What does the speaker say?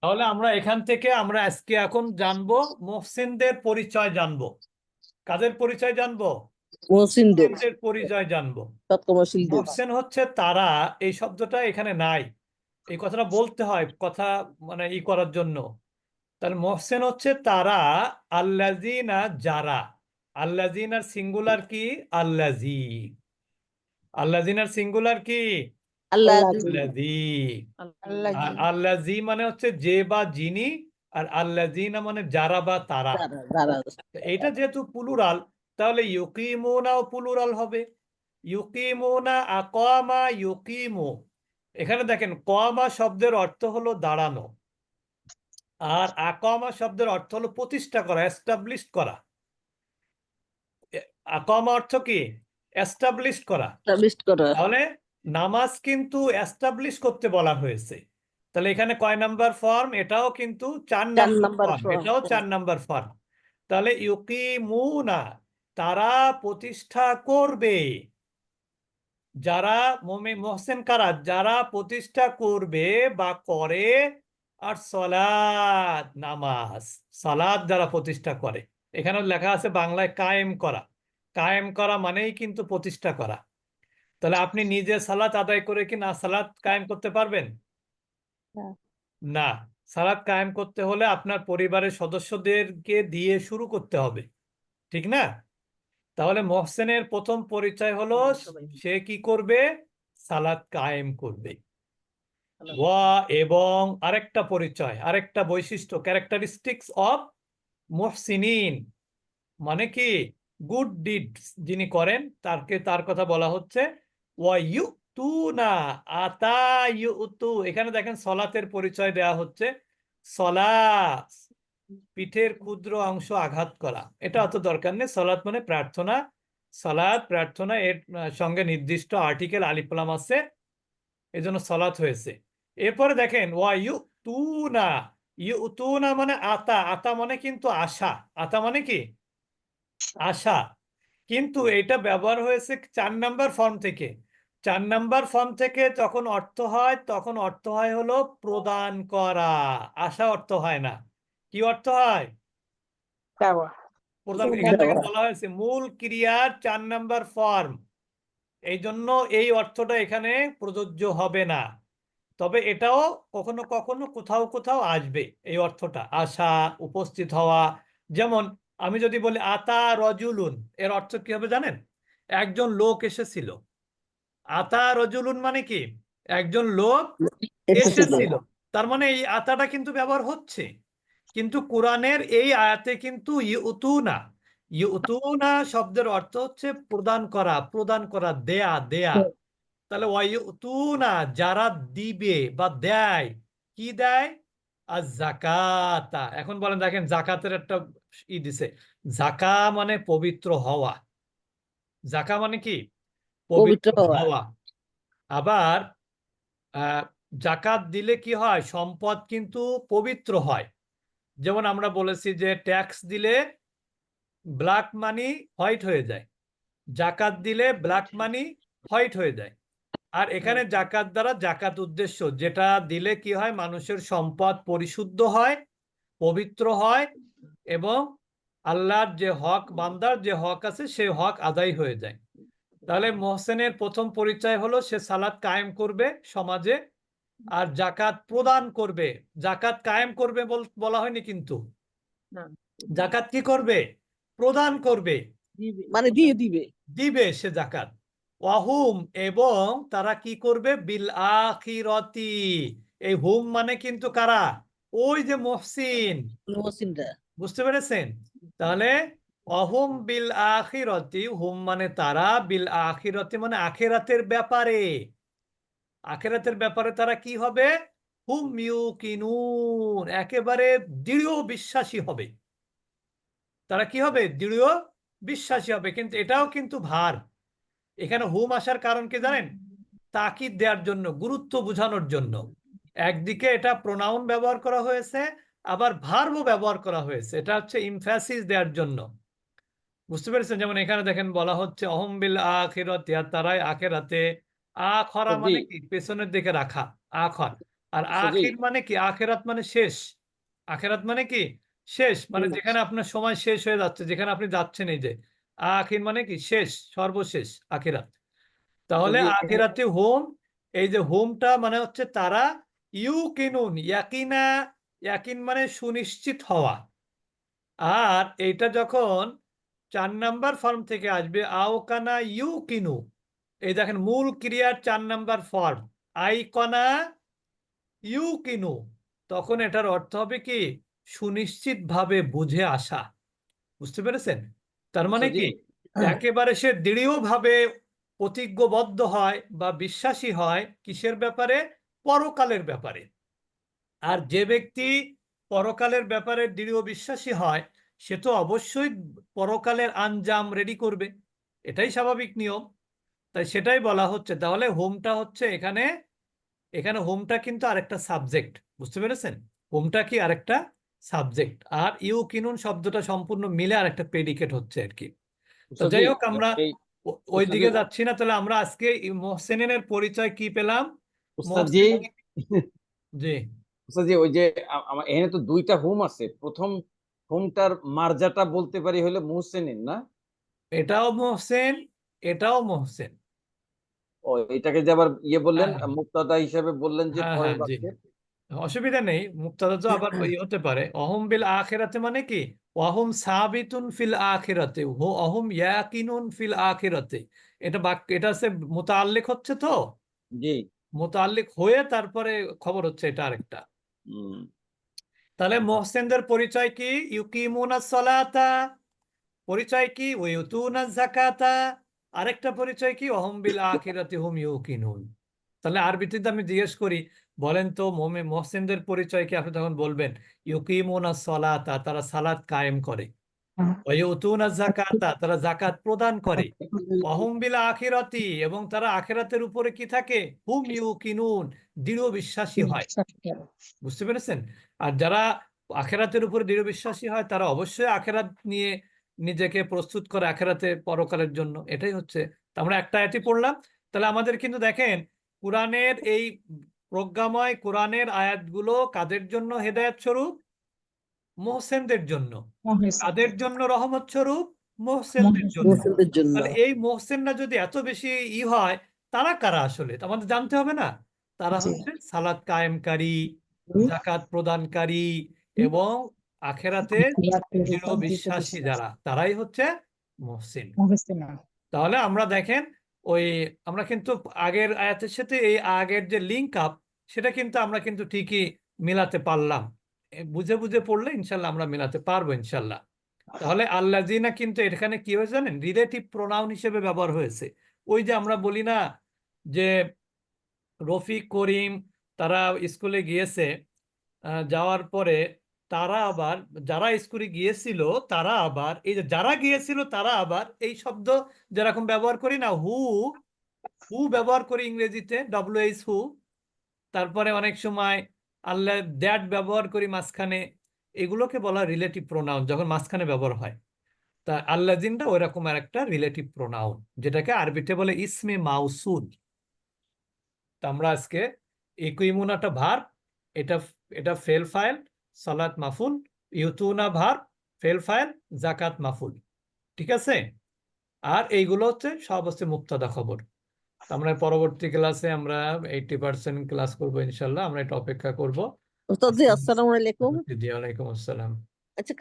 তাহলে আমরা এখান থেকে আমরা আজকে এখন জানব মহসিনদের পরিচয় জানব। কাদের পরিচয় জানব? মহসিনদের। পরিচয় জানব। সৎকর্মশীলদের। হচ্ছে তারা এই শব্দটা এখানে নাই। এই কথাটা বলতে হয় কথা মানে ই করার জন্য। তাহলে মহসেন হচ্ছে তারা আল্লাজিনা যারা। আল্লাজিনার সিঙ্গুলার কি? আল্লাজি আল্লাজিনার সিঙ্গুলার কি? আল্লাজি আল্লাজি মানে হচ্ছে যে বা যিনি আর আল্লাজিনা মানে যারা বা তারা। যারা যেহেতু প্লুরাল তাহলে ইউকিমুনাও প্লুরাল হবে। ইউকিমুনা আকামা ইউকিমু। এখানে দেখেন কমা শব্দের অর্থ হলো দাঁড়ানো। আর আকামা শব্দের অর্থ হলো প্রতিষ্ঠা করা এস্টাবলিশ করা। আকামা অর্থ কি? এস্টাবলিশ করা। তাহলে নামাজ কিন্তু এস্টাবলিশ করতে বলা হয়েছে। তাহলে এখানে কয় নাম্বার ফর্ম এটাও কিন্তু চার নাম্বার ফর্ম এটাও চার হ্যাঁ। নাম্বার ফর্ম তাহলে ইউকিমুনা তারা প্রতিষ্ঠা করবে। যারা মোমে মোহসেন কারা? যারা প্রতিষ্ঠা করবে বা করে আর সলাদ নামাজ। সালাদ যারা প্রতিষ্ঠা করে। এখানে লেখা আছে বাংলায় কায়েম করা। কায়েম করা মানেই কিন্তু প্রতিষ্ঠা করা। তাহলে আপনি নিজে সালাত আদায় করে কি না সালাত কায়েম করতে পারবেন? না। সালাত কায়েম করতে হলে আপনার পরিবারের সদস্যদেরকে দিয়ে শুরু করতে হবে। ঠিক না? তাহলে মহসেনের প্রথম পরিচয় হলো সে কি করবে? সালাত কায়েম করবে। ওয়া এবং আরেকটা পরিচয় আরেকটা বৈশিষ্ট্য ক্যারেক্টারিস্টিক্স অফ মুহসিনিন। মানে কি? গুড ডিডস যিনি করেন তারকে তার কথা বলা হচ্ছে আতা এখানে দেখেন সলাতের পরিচয় দেয়া হচ্ছে। সলাত পিঠের ক্ষুদ্র অংশ আঘাত করা। এটা অত দরকার নেই। সলাৎ মানে প্রার্থনা। সলাৎ, প্রার্থনা, এর সঙ্গে নির্দিষ্ট আর্টিকেল আলিফলাম আছে। এই জন্য সলাৎ হয়েছে। এরপরে দেখেন ওয়া ইউ তু না ইউ তু না মানে আতা। আতা মানে কিন্তু আশা। আতা মানে কি? আশা। কিন্তু এটা ব্যবহার হয়েছে চার নাম্বার ফর্ম থেকে। চার নাম্বার ফর্ম থেকে যখন অর্থ হয় তখন অর্থ হয় হলো প্রদান করা। আশা অর্থ হয় না। কি অর্থ হয়? প্রধান এখান থেকে বলা হয়েছে মূল ক্রিয়ার চার নাম্বার ফর্ম এই জন্য এই অর্থটা এখানে প্রযোজ্য হবে না। তবে এটাও কখনো কখনো কোথাও কোথাও আসবে এই অর্থটা। আসা উপস্থিত হওয়া যেমন আমি যদি বলি আতা রজুলুন এর অর্থ কি হবে জানেন? একজন লোক এসেছিল। আতা রজুলুন মানে কি? একজন লোক এসেছিল। তার মানে এই আতাটা কিন্তু ব্যবহার হচ্ছে। কিন্তু কোরআনের এই আয়াতে কিন্তু ইউতুনা ইউতুনা শব্দের অর্থ হচ্ছে প্রদান করা প্রদান করা দেয়া দেয়া। তাহলে ওয়াইতুনা যারা দিবে বা দেয় কি দেয়? আর জাকাতা এখন বলেন দেখেন জাকাতের একটা ই দিছে জাকা মানে পবিত্র হওয়া। জাকা মানে কি? পবিত্র হওয়া। আবার জাকাত দিলে কি হয়? সম্পদ কিন্তু পবিত্র হয়। যেমন আমরা বলেছি যে ট্যাক্স দিলে ব্ল্যাক মানি হোয়াইট হয়ে যায়। জাকাত দিলে ব্ল্যাক মানি হোয়াইট হয়ে যায়। আর এখানে জাকাত দ্বারা জাকাত উদ্দেশ্য যেটা দিলে কি হয়? মানুষের সম্পদ পরিশুদ্ধ হয় পবিত্র হয় এবং আল্লাহর যে হক বান্দার যে হক আছে সেই হক আদায় হয়ে যায়। তাহলে মোহসেনের প্রথম পরিচয় হলো সে সালাত কায়েম করবে সমাজে আর জাকাত প্রদান করবে। জাকাত কায়েম করবে বলা হয়নি কিন্তু। জাকাত কি করবে? প্রদান করবে। মানে দিয়ে দিবে। দিবে সে জাকাত ওয়াহুম এবং তারা কি করবে? বিল আখিরতি। এই হুম মানে কিন্তু কারা? ওই যে মহসিন। মহসিনরা। বুঝতে পেরেছেন? তাহলে অহুম বিল আখিরতি, হুম মানে তারা, বিল আখিরতি মানে আখেরাতের ব্যাপারে। আখেরাতের ব্যাপারে তারা কি হবে? হুম ইউকিনুন, একেবারে দৃঢ় বিশ্বাসী হবে। তারা কি হবে? দৃঢ় বিশ্বাসী হবে। কিন্তু এটাও কিন্তু ভার। এখানে হুম আসার কারণ কি জানেন? তাকিদ দেওয়ার জন্য, গুরুত্ব বোঝানোর জন্য। একদিকে এটা প্রোনাউন ব্যবহার করা হয়েছে আবার ভার্বও ব্যবহার করা হয়েছে। এটা হচ্ছে ইমফ্যাসিস দেওয়ার জন্য। বুঝতে পেরেছেন? যেমন এখানে দেখেন বলা হচ্ছে অহম বিল আখিরাত তারাই আখেরাতে আখরা মানে কি? পেছনের দিকে রাখা আখর আর আখির মানে কি? আখেরাত মানে শেষ। আখেরাত মানে কি? শেষ। মানে যেখানে আপনার সময় শেষ হয়ে যাচ্ছে যেখানে আপনি যাচ্ছেন এই যে আখির মানে কি? শেষ সর্বশেষ আখেরাত। তাহলে আখেরাতে হোম এই যে হোমটা মানে হচ্ছে তারা ইউ কিনুন ইয়াকিনা ইয়াকিন মানে সুনিশ্চিত হওয়া। আর এইটা যখন চার নাম্বার ফর্ম থেকে আসবে আওকানা ইউ কিনু। এই দেখেন মূল ক্রিয়ার চার নাম্বার ফর্ম আইকনা ইউ কিনু। তখন এটার অর্থ হবে কি? সুনিশ্চিত ভাবে বুঝে আসা। বুঝতে পেরেছেন? তার মানে কি? একেবারে সে দৃঢ়ভাবে প্রতিজ্ঞবদ্ধ হয় বা বিশ্বাসী হয় কিসের ব্যাপারে? পরকালের ব্যাপারে। আর যে ব্যক্তি পরকালের ব্যাপারে দৃঢ় বিশ্বাসী হয় সে তো অবশ্যই পরকালের আঞ্জাম রেডি করবে। এটাই স্বাভাবিক নিয়ম। তাই সেটাই বলা হচ্ছে। তাহলে হোমটা হচ্ছে এখানে এখানে হোমটা কিন্তু আরেকটা সাবজেক্ট বুঝতে পেরেছেন? হোমটা কি আরেকটা সাবজেক্ট আর ইউ কিনুন শব্দটা সম্পূর্ণ মিলে আরেকটা প্রেডিকেট হচ্ছে আর কি। তো যাই হোক আমরা ওই দিকে যাচ্ছি না তাহলে আমরা আজকে মোহসেনের পরিচয় কি পেলাম? জি। জি ওই যে আমার এখানে তো দুইটা হোম আছে। প্রথম হোমটার মার্জাটা বলতে পারি হলো মুহসেনিন না? এটাও মোহসেন এটাও মোহসেন। ও এটাকে যে আবার ইয়ে বললেন হ্যাঁ। মুক্তাদা হিসেবে বললেন যে হ্যাঁ, হ্যাঁ, অসুবিধা নেই মুক্তাদা তো আবার হতে পারে। অহম বিল আখিরাতে মানে কি? অহম সাবিতুন ফিল আখিরাতে অহম ইয়াকিনুন ফিল আখিরাতে। এটা বাক্য এটা হচ্ছে মোতাল্লিক হচ্ছে তো? জি। মোতাল্লিক হয়ে তারপরে খবর হচ্ছে এটা আরেকটা। তাহলে মোহসেনদের পরিচয় কি? ইউকিমুনা সলাতা। পরিচয় কি? ওয়ুতুনা জাকাতা আরেকটা পরিচয় কি? অহম বিল আখিরাতি হুম ইউকিনুন। তাহলে আরবিতে আমি জিজ্ঞেস করি বলেন তো মোমে মোহসেনদের পরিচয় কি? আপনি তখন বলবেন ইউকিমুনা সলাতা তারা সালাত কায়েম করে। তারা জাকাত প্রদান করে। আখিরাতি এবং তারা আখিরাতের উপরে কি থাকে? হুম ইউকিনুন দৃঢ় বিশ্বাসী হয়। বুঝতে পেরেছেন? আর যারা আখেরাতের উপরে দৃঢ় বিশ্বাসী হয় তারা অবশ্যই আখেরাত নিয়ে নিজেকে প্রস্তুত করে আখেরাতে পরকালের জন্য। এটাই হচ্ছে। আমরা একটা আয়াতই পড়লাম। তাহলে আমাদের কিন্তু দেখেন কোরআনের এই প্রজ্ঞাময় কোরআনের আয়াতগুলো কাদের জন্য হেদায়েত স্বরূপ? মোহসেনদের জন্য। তাদের জন্য রহমত স্বরূপ মোহসেনদের জন্য। তাহলে এই মোহসেনরা যদি এত বেশি ই হয় তারা কারা আসলে? আমাদের জানতে হবে না। তারা হচ্ছে সালাত কায়েমকারী জাকাত প্রদানকারী এবং আখেরাতে দৃঢ় বিশ্বাসী যারা তারাই হচ্ছে মহসিন। তাহলে আমরা দেখেন ওই আমরা কিন্তু আগের আয়াতের সাথে এই আগের যে লিঙ্ক আপ সেটা কিন্তু আমরা কিন্তু ঠিকই মিলাতে পারলাম। বুঝে বুঝে পড়লে ইনশাল্লাহ আমরা মেলাতে পারব ইনশাল্লাহ। তাহলে আল্লাজিনা কিন্তু এখানে কি হয়েছে জানেন? রিলেটিভ প্রোনাউন হিসেবে ব্যবহার হয়েছে। ওই যে আমরা বলি না যে রফিক, করিম তারা স্কুলে গিয়েছে যাওয়ার পরে তারা আবার, যারা স্কুলে গিয়েছিল তারা আবার, এই যারা গিয়েছিল তারা আবার এই শব্দ যেরকম ব্যবহার করি না, হু হু ব্যবহার করি ইংরেজিতে ডব্লিউ এইচ হু। তারপরে অনেক সময় আল্লাহ দ্যাট ব্যবহার করি মাঝখানে, এগুলোকে বলা রিলেটিভ প্রোনাউন যখন মাঝখানে ব্যবহার হয়। তা আল্লাজিনটা ওই রকম আর একটা রিলেটিভ প্রোনাউন যেটাকে আরবিতে বলে ইসমে মাউসুল তা আমরা আজকে ইকুইমুনাটা ভার এটা এটা ফেল ফাইল সালাত মাফুল ইউতুনা ভার ফেল ফাইল জাকাত মাফুল ঠিক আছে? আর এইগুলো হচ্ছে সব হচ্ছে মুক্তাদা খবর। আমরা পরবর্তী ক্লাসে আমরা এইটি পার্সেন্ট ক্লাস করব ইনশাল্লাহ আমরা এটা অপেক্ষা করব। আসসালামু আলাইকুম। ওয়ালাইকুম আসসালাম। আচ্ছা